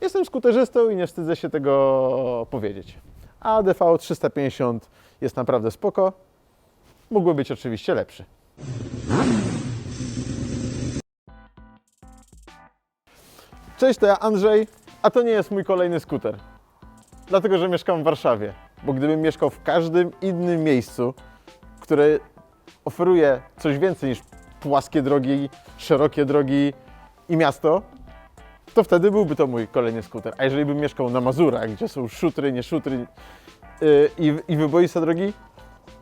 Jestem skuterzystą i nie wstydzę się tego powiedzieć. ADV 350 jest naprawdę spoko. Mógłby być oczywiście lepszy. Cześć, to ja Andrzej, a to nie jest mój kolejny skuter. Dlatego, że mieszkam w Warszawie. Bo gdybym mieszkał w każdym innym miejscu, które oferuje coś więcej niż płaskie drogi, szerokie drogi i miasto, to wtedy byłby to mój kolejny skuter. A jeżeli bym mieszkał na Mazurach, gdzie są szutry, nie szutry yy, i, i wyboiste drogi,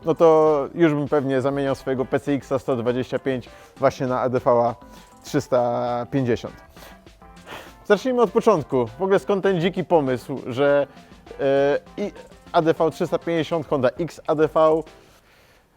no to już bym pewnie zamieniał swojego PCX 125 właśnie na ADV 350. Zacznijmy od początku. W ogóle skąd ten dziki pomysł, że yy, ADV 350, Honda X ADV.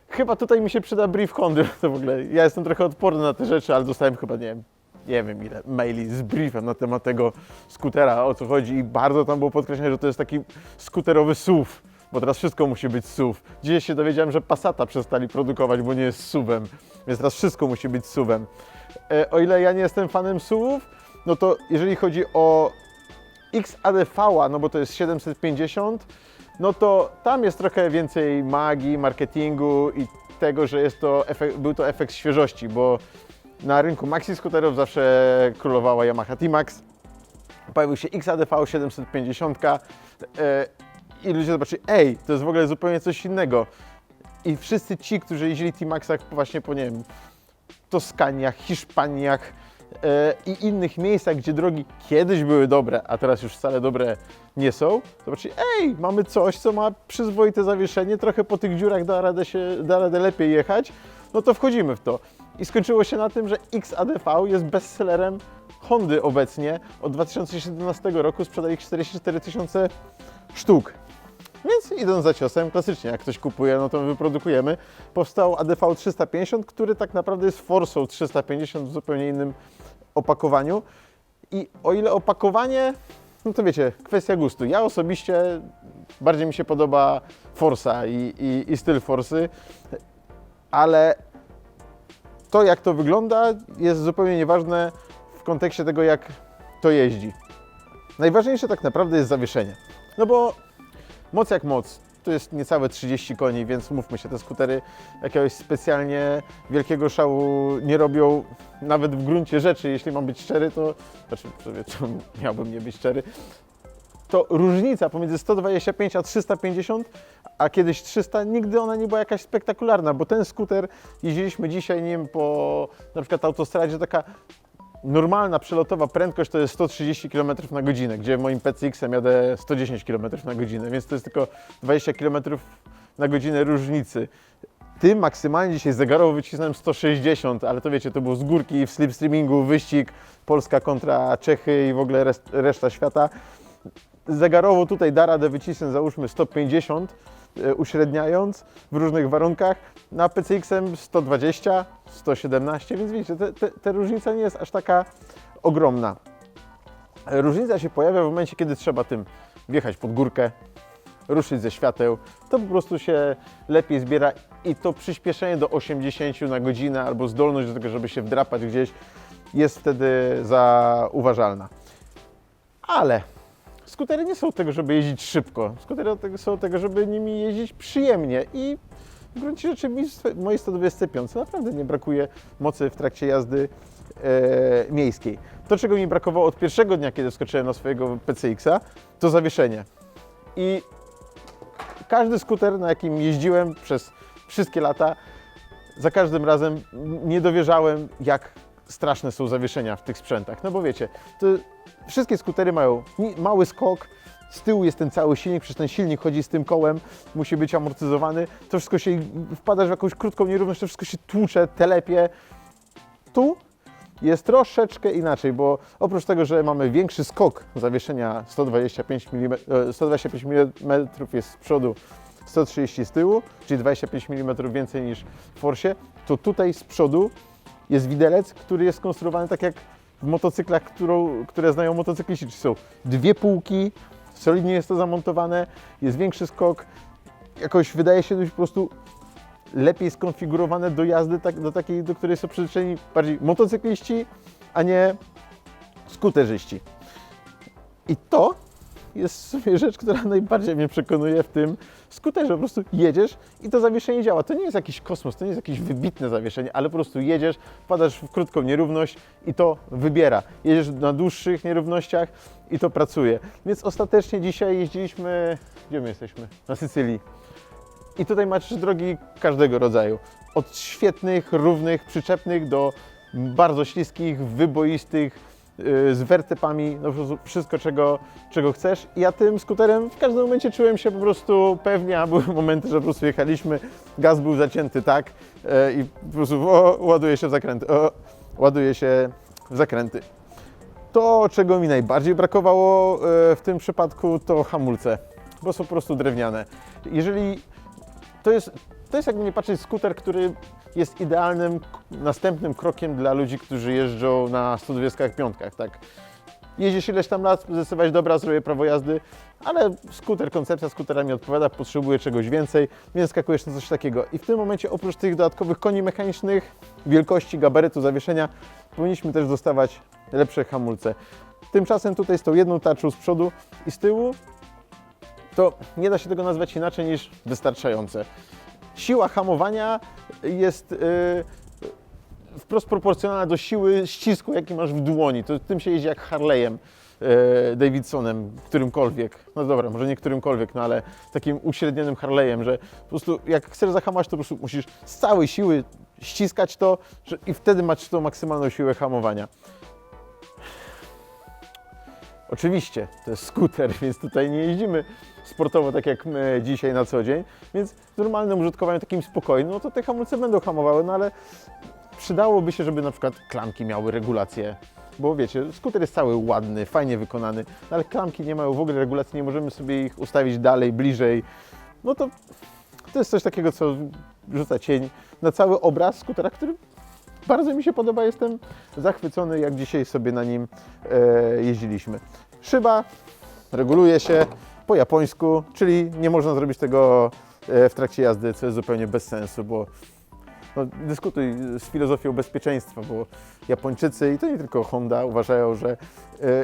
Chyba tutaj mi się przyda brief Hondy. To w ogóle ja jestem trochę odporny na te rzeczy, ale dostałem chyba nie wiem, nie wiem ile maili z briefem na temat tego skutera, o co chodzi i bardzo tam było podkreślone, że to jest taki skuterowy SUV, bo teraz wszystko musi być SUV. Dzisiaj się dowiedziałem, że Passata przestali produkować, bo nie jest SUVem, więc teraz wszystko musi być SUVem. E, o ile ja nie jestem fanem SUVów, no to jeżeli chodzi o XADV, no bo to jest 750, no to tam jest trochę więcej magii, marketingu i tego, że jest to efekt, był to efekt świeżości, bo na rynku maxi skuterów zawsze królowała Yamaha T-Max. Pojawił się XADV 750 e, i ludzie zobaczyli, ej, to jest w ogóle zupełnie coś innego. I wszyscy ci, którzy jeździli T-Maxach właśnie po, nie wiem, Toskaniach, Hiszpaniach e, i innych miejscach, gdzie drogi kiedyś były dobre, a teraz już wcale dobre nie są, zobaczyli, ej, mamy coś, co ma przyzwoite zawieszenie, trochę po tych dziurach da radę, się, da radę lepiej jechać, no to wchodzimy w to. I skończyło się na tym, że XADV jest bestsellerem Hondy obecnie. Od 2017 roku sprzedali 44 tysiące sztuk. Więc idąc za ciosem, klasycznie jak ktoś kupuje, no to my wyprodukujemy. Powstał ADV 350, który tak naprawdę jest Forsą 350 w zupełnie innym opakowaniu. I o ile opakowanie, no to wiecie, kwestia gustu. Ja osobiście bardziej mi się podoba Forsa i, i, i styl Forsy, ale to jak to wygląda jest zupełnie nieważne w kontekście tego jak to jeździ. Najważniejsze tak naprawdę jest zawieszenie. No bo moc jak moc, to jest niecałe 30 koni, więc mówmy się, te skutery jakiegoś specjalnie wielkiego szału nie robią, nawet w gruncie rzeczy, jeśli mam być szczery, to, znaczy, sobie, to miałbym nie być szczery, to różnica pomiędzy 125 a 350, a kiedyś 300, nigdy ona nie była jakaś spektakularna, bo ten skuter jeździliśmy dzisiaj, wiem, po na przykład autostradzie, taka normalna przelotowa prędkość to jest 130 km na godzinę, gdzie moim PCX-em jadę 110 km na godzinę, więc to jest tylko 20 km na godzinę różnicy. Tym maksymalnie dzisiaj zegarowo wycisnąłem 160, ale to wiecie, to było z górki w slipstreamingu, wyścig Polska kontra Czechy i w ogóle reszta świata. Zegarowo tutaj da radę wycisnąć załóżmy 150, e, uśredniając w różnych warunkach. Na PCX-em 120, 117, więc widzicie, te, różnica nie jest aż taka ogromna. Różnica się pojawia w momencie, kiedy trzeba tym wjechać pod górkę, ruszyć ze świateł, to po prostu się lepiej zbiera i to przyspieszenie do 80 na godzinę albo zdolność do tego, żeby się wdrapać gdzieś jest wtedy zauważalna. Ale skutery nie są od tego, żeby jeździć szybko. Skutery od tego, są od tego, żeby nimi jeździć przyjemnie i w gruncie rzeczy mi mojej 125 naprawdę nie brakuje mocy w trakcie jazdy e, miejskiej. To, czego mi brakowało od pierwszego dnia, kiedy wskoczyłem na swojego PCX-a, to zawieszenie. I każdy skuter, na jakim jeździłem przez wszystkie lata, za każdym razem nie dowierzałem, jak straszne są zawieszenia w tych sprzętach. No bo wiecie, wszystkie skutery mają mały skok, z tyłu jest ten cały silnik, przecież ten silnik chodzi z tym kołem, musi być amortyzowany. To wszystko się, wpadasz w jakąś krótką nierówność, to wszystko się tłucze, telepie. Tu jest troszeczkę inaczej, bo oprócz tego, że mamy większy skok zawieszenia 125 mm, e, 125 mm jest z przodu, 130 z tyłu, czyli 25 mm więcej niż w Forsie, to tutaj z przodu jest widelec, który jest skonstruowany tak jak w motocyklach, którą, które znają motocykliści, czyli są dwie półki, solidnie jest to zamontowane, jest większy skok, jakoś wydaje się być po prostu lepiej skonfigurowane do jazdy, tak, do takiej, do której są przyzwyczajeni bardziej motocykliści, a nie skuterzyści. I to jest w sumie rzecz, która najbardziej mnie przekonuje w tym skuterze. Po prostu jedziesz i to zawieszenie działa. To nie jest jakiś kosmos, to nie jest jakieś wybitne zawieszenie, ale po prostu jedziesz, wpadasz w krótką nierówność i to wybiera. Jedziesz na dłuższych nierównościach i to pracuje. Więc ostatecznie dzisiaj jeździliśmy, gdzie my jesteśmy? Na Sycylii. I tutaj masz drogi każdego rodzaju. Od świetnych, równych, przyczepnych do bardzo śliskich, wyboistych, z wertepami, no wszystko czego, czego chcesz. I ja tym skuterem w każdym momencie czułem się po prostu pewnie, a były momenty, że po prostu jechaliśmy, gaz był zacięty tak yy, i po prostu o, ładuje się w zakręty, o, ładuje się w zakręty. To, czego mi najbardziej brakowało yy, w tym przypadku, to hamulce, bo są po prostu drewniane. Jeżeli to jest, to jest jakby nie patrzeć skuter, który jest idealnym następnym krokiem dla ludzi, którzy jeżdżą na 125, tak? Jeździsz ileś tam lat, zdecydowałeś, dobra, zrobię prawo jazdy, ale skuter, koncepcja skutera mi odpowiada, potrzebuję czegoś więcej, więc skakujesz na coś takiego. I w tym momencie oprócz tych dodatkowych koni mechanicznych, wielkości, gabarytu, zawieszenia, powinniśmy też dostawać lepsze hamulce. Tymczasem tutaj z tą jedną tarczą z przodu i z tyłu to nie da się tego nazwać inaczej niż wystarczające. Siła hamowania jest yy, wprost proporcjonalna do siły ścisku, jaki masz w dłoni. To tym się jeździ jak Harley'em. yy, Davidsonem, którymkolwiek, no dobra, może nie którymkolwiek, no ale takim uśrednionym Harley'em, że po prostu jak chcesz zahamować, to po prostu musisz z całej siły ściskać to i wtedy masz tą maksymalną siłę hamowania. Oczywiście, to jest skuter, więc tutaj nie jeździmy sportowo tak jak my dzisiaj na co dzień, więc w normalnym użytkowaniu takim spokojnym, no to te hamulce będą hamowały, no ale przydałoby się, żeby na przykład klamki miały regulację, bo wiecie, skuter jest cały ładny, fajnie wykonany, no ale klamki nie mają w ogóle regulacji, nie możemy sobie ich ustawić dalej, bliżej, no to to jest coś takiego, co rzuca cień na cały obraz skutera, który bardzo mi się podoba, jestem zachwycony, jak dzisiaj sobie na nim e, jeździliśmy. Szyba reguluje się po japońsku, czyli nie można zrobić tego e, w trakcie jazdy, co jest zupełnie bez sensu, bo no, dyskutuj z filozofią bezpieczeństwa, bo Japończycy i to nie tylko Honda uważają, że e,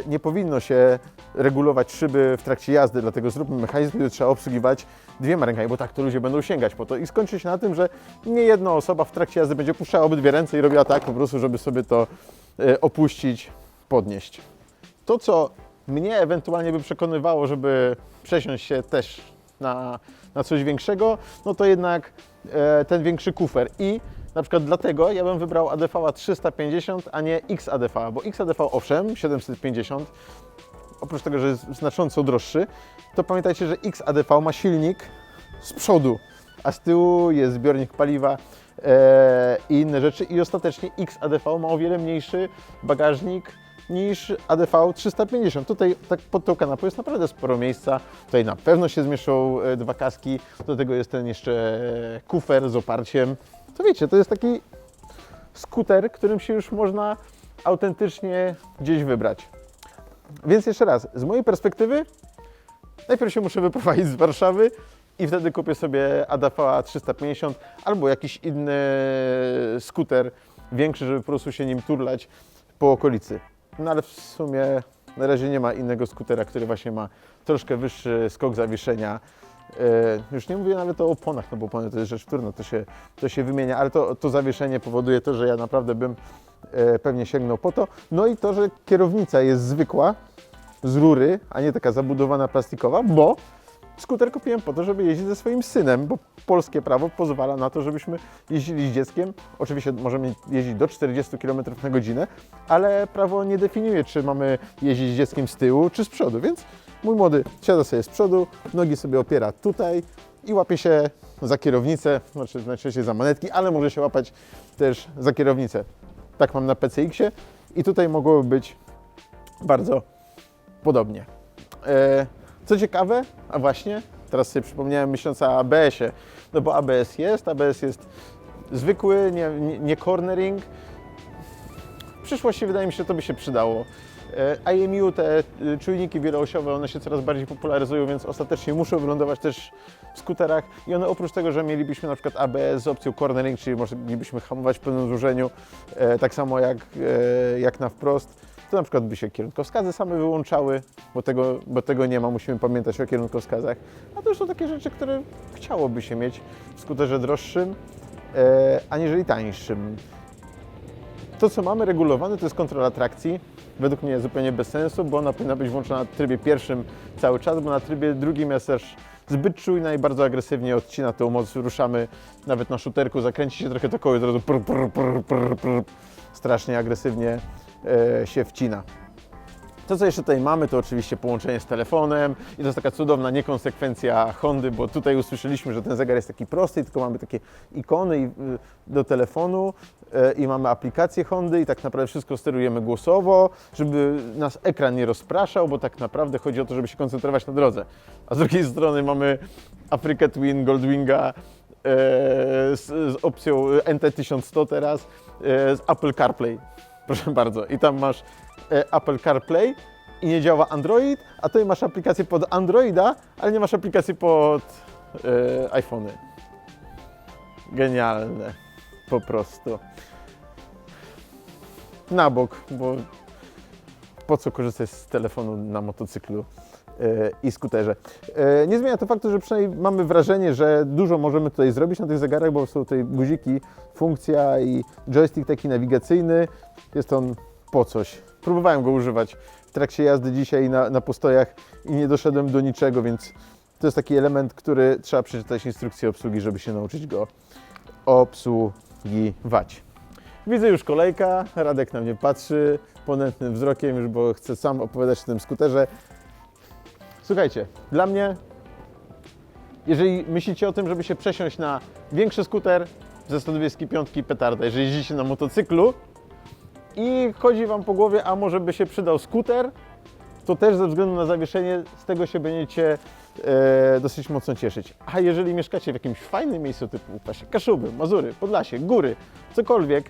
nie powinno się regulować szyby w trakcie jazdy, dlatego zróbmy mechanizm, który trzeba obsługiwać dwiema rękami, bo tak to ludzie będą sięgać po to i skończy się na tym, że nie jedna osoba w trakcie jazdy będzie puszczała obydwie ręce i robiła tak po prostu, żeby sobie to e, opuścić, podnieść. To, co mnie ewentualnie by przekonywało, żeby przesiąść się też na, na coś większego, no to jednak e, ten większy kufer. I na przykład dlatego ja bym wybrał ADV 350, a nie XADV, bo XADV owszem, 750, oprócz tego, że jest znacząco droższy, to pamiętajcie, że XADV ma silnik z przodu, a z tyłu jest zbiornik paliwa e, i inne rzeczy. I ostatecznie XADV ma o wiele mniejszy bagażnik niż ADV 350. Tutaj tak pod tą kanapą jest naprawdę sporo miejsca. Tutaj na pewno się zmieszczą e, dwa kaski. Do tego jest ten jeszcze e, kufer z oparciem. To wiecie, to jest taki skuter, którym się już można autentycznie gdzieś wybrać. Więc jeszcze raz, z mojej perspektywy, najpierw się muszę wyprowadzić z Warszawy i wtedy kupię sobie ADV 350 albo jakiś inny skuter większy, żeby po prostu się nim turlać po okolicy. No ale w sumie na razie nie ma innego skutera, który właśnie ma troszkę wyższy skok zawieszenia. E, już nie mówię nawet o oponach, no bo opony to jest rzecz wtórna, to się, to się wymienia, ale to, to zawieszenie powoduje to, że ja naprawdę bym e, pewnie sięgnął po to. No i to, że kierownica jest zwykła, z rury, a nie taka zabudowana plastikowa, bo skuter kupiłem po to, żeby jeździć ze swoim synem, bo polskie prawo pozwala na to, żebyśmy jeździli z dzieckiem. Oczywiście możemy jeździć do 40 km na godzinę, ale prawo nie definiuje, czy mamy jeździć z dzieckiem z tyłu, czy z przodu, więc mój młody siada sobie z przodu, nogi sobie opiera tutaj i łapie się za kierownicę, znaczy najczęściej za manetki, ale może się łapać też za kierownicę. Tak mam na PCX-ie i tutaj mogłoby być bardzo podobnie. E, co ciekawe, a właśnie, teraz sobie przypomniałem myśląc o ABS-ie, no bo ABS jest, ABS jest zwykły, nie, nie, nie cornering. W przyszłości wydaje mi się, że to by się przydało. E, IMU, te y, czujniki wieloosiowe, one się coraz bardziej popularyzują, więc ostatecznie muszą wylądować też w skuterach i one oprócz tego, że mielibyśmy na przykład ABS z opcją cornering, czyli moglibyśmy hamować w pełnym złożeniu, e, tak samo jak, e, jak na wprost, To na przykład by się kierunkowskazy same wyłączały, bo tego, bo tego nie ma, musimy pamiętać o kierunkowskazach. A to już są takie rzeczy, które chciałoby się mieć w skuterze droższym, e, aniżeli tańszym. To, co mamy regulowane, to jest kontrola trakcji. Według mnie zupełnie bez sensu, bo ona powinna być włączona w trybie pierwszym cały czas, bo na trybie drugim jest też zbyt czujna i bardzo agresywnie odcina tą moc. Ruszamy nawet na szuterku, zakręci się trochę to koło i od razu prr, prr, prr, prr, prr, strasznie agresywnie się wcina. To, co jeszcze tutaj mamy, to oczywiście połączenie z telefonem i to jest taka cudowna niekonsekwencja Hondy, bo tutaj usłyszeliśmy, że ten zegar jest taki prosty, tylko mamy takie ikony y, do telefonu e, i mamy aplikację Hondy i tak naprawdę wszystko sterujemy głosowo, żeby nas ekran nie rozpraszał, bo tak naprawdę chodzi o to, żeby się koncentrować na drodze. A z drugiej strony mamy Africa Twin, Goldwinga, e, z, z opcją NT1100 teraz, e, z Apple CarPlay. Proszę bardzo. I tam masz e, Apple CarPlay i nie działa Android, a tutaj masz aplikację pod Androida, ale nie masz aplikacji pod e, iPhony. Genialne. Po prostu. Na bok, bo po co korzystać z telefonu na motocyklu i skuterze. E, Nie zmienia to faktu, że przynajmniej mamy wrażenie, że dużo możemy tutaj zrobić na tych zegarach, bo są tutaj guziki, funkcja i joystick taki nawigacyjny. Jest on po coś. Próbowałem go używać w trakcie jazdy dzisiaj na, na postojach i nie doszedłem do niczego, więc to jest taki element, który trzeba przeczytać instrukcję obsługi, żeby się nauczyć go obsługiwać. Widzę już kolejka, Radek na mnie patrzy ponętnym wzrokiem, już bo chce sam opowiadać o tym skuterze. Słuchajcie, dla mnie, jeżeli myślicie o tym, żeby się przesiąść na większy skuter ze 125 petarda, jeżeli jeździcie na motocyklu i chodzi Wam po głowie, a może by się przydał skuter, to też ze względu na zawieszenie z tego się będziecie e, dosyć mocno cieszyć. A jeżeli mieszkacie w jakimś fajnym miejscu typu właśnie Kaszuby, Mazury, Podlasie, Góry, cokolwiek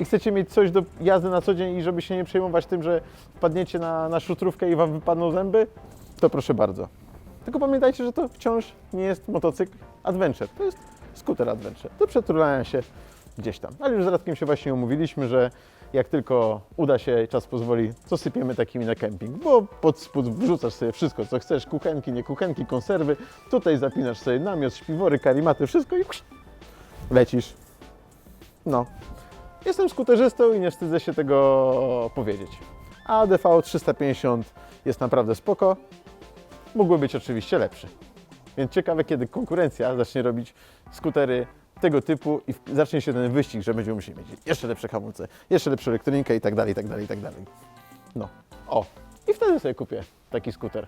i chcecie mieć coś do jazdy na co dzień i żeby się nie przejmować tym, że wpadniecie na, na szutrówkę i Wam wypadną zęby, to proszę bardzo. Tylko pamiętajcie, że to wciąż nie jest motocykl adventure, to jest skuter adventure do przetulania się gdzieś tam. Ale już z Radkiem się właśnie umówiliśmy, że jak tylko uda się, czas pozwoli, to sypiemy takimi na kemping, bo pod spód wrzucasz sobie wszystko, co chcesz, kuchenki, nie kuchenki, konserwy, tutaj zapinasz sobie namiot, śpiwory, karimaty, wszystko i lecisz. No. Jestem skuterzystą i nie wstydzę się tego powiedzieć. A DV 350 jest naprawdę spoko. Mógłby być oczywiście lepszy. Więc ciekawe, kiedy konkurencja zacznie robić skutery tego typu i zacznie się ten wyścig, że będziemy musieli mieć jeszcze lepsze hamulce, jeszcze lepszą elektronikę i tak dalej, i tak dalej, i tak dalej. No, o. I wtedy sobie kupię taki skuter.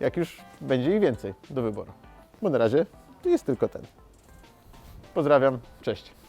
Jak już będzie ich więcej do wyboru. Bo na razie jest tylko ten. Pozdrawiam, cześć.